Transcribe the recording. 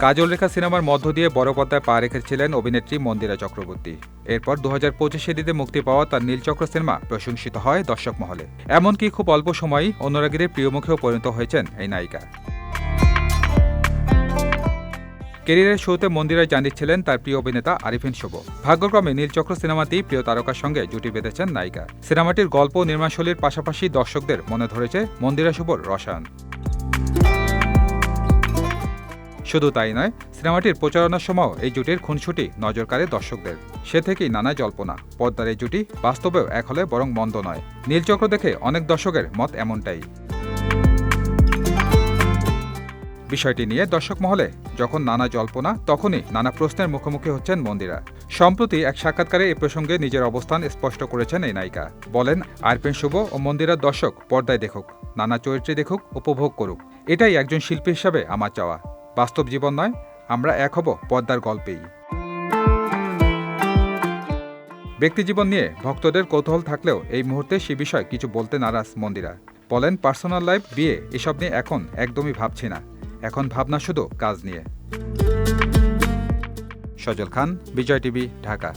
কাজল রেখা সিনেমার মধ্য দিয়ে বড় পর্দায় পা রেখেছিলেন অভিনেত্রী মন্দিরা চক্রবর্তী। এরপর দু হাজার পঁচিশে দিতে মুক্তি পাওয়া তার নীলচক্র সিনেমা প্রশংসিত হয় দর্শক মহলে। এমনকি খুব অল্প সময়ই অনুরাগীদের প্রিয়মুখেও পরিণত হয়েছেন এই নায়িকা। কেরিয়ারের শুরুতে মন্দিরায় জানিয়েছিলেন তার প্রিয় অভিনেতা আরিফিন শুভ। ভাগ্যক্রমে নীলচক্র সিনেমাতেই প্রিয় তারকার সঙ্গে জুটি বেঁধেছেন নায়িকা। সিনেমাটির গল্প নির্মাণশৈলীর পাশাপাশি দর্শকদের মনে ধরেছে মন্দিরা শুভর রসায়ন। শুধু তাই নয়, সিনেমাটির প্রচারণার সময়ও এই জুটির খুনসুটি নজর কাড়ে দর্শকদের। সে থেকেই নানা জল্পনা। পদ্মার এই জুটি বাস্তবেও এক হলে বরং মন্দ নয়। নীলচক্র দেখে অনেক দর্শকের মত এমনটাই। বিষয়টি নিয়ে দর্শক মহলে যখন নানা জল্পনা, তখনই নানা প্রশ্নের মুখোমুখি হচ্ছেন মন্দিরা। সম্প্রতি এক সাক্ষাৎকারে এ প্রসঙ্গে নিজের অবস্থান স্পষ্ট করেছেন এই নায়িকা। বলেন, আরপেন শুভ ও মন্দিরার দর্শক পর্দায় দেখুক, নানা চরিত্রে দেখুক, উপভোগ করুক। এটাই একজন শিল্পী হিসাবে আমার চাওয়া। বাস্তব জীবন নয়, আমরা এক হব পদ্মার গল্পেই। ব্যক্তিজীবন নিয়ে ভক্তদের কৌতূহল থাকলেও এই মুহূর্তে সে বিষয়ে কিছু বলতে নারাজ মন্দিরা। বলেন, পার্সোনাল লাইফ, বিয়ে, এসব নিয়ে এখন একদমই ভাবছি না। এখন ভাবনা শুধু কাজ নিয়ে। সজল খান, বিজয় টিভি, ঢাকা।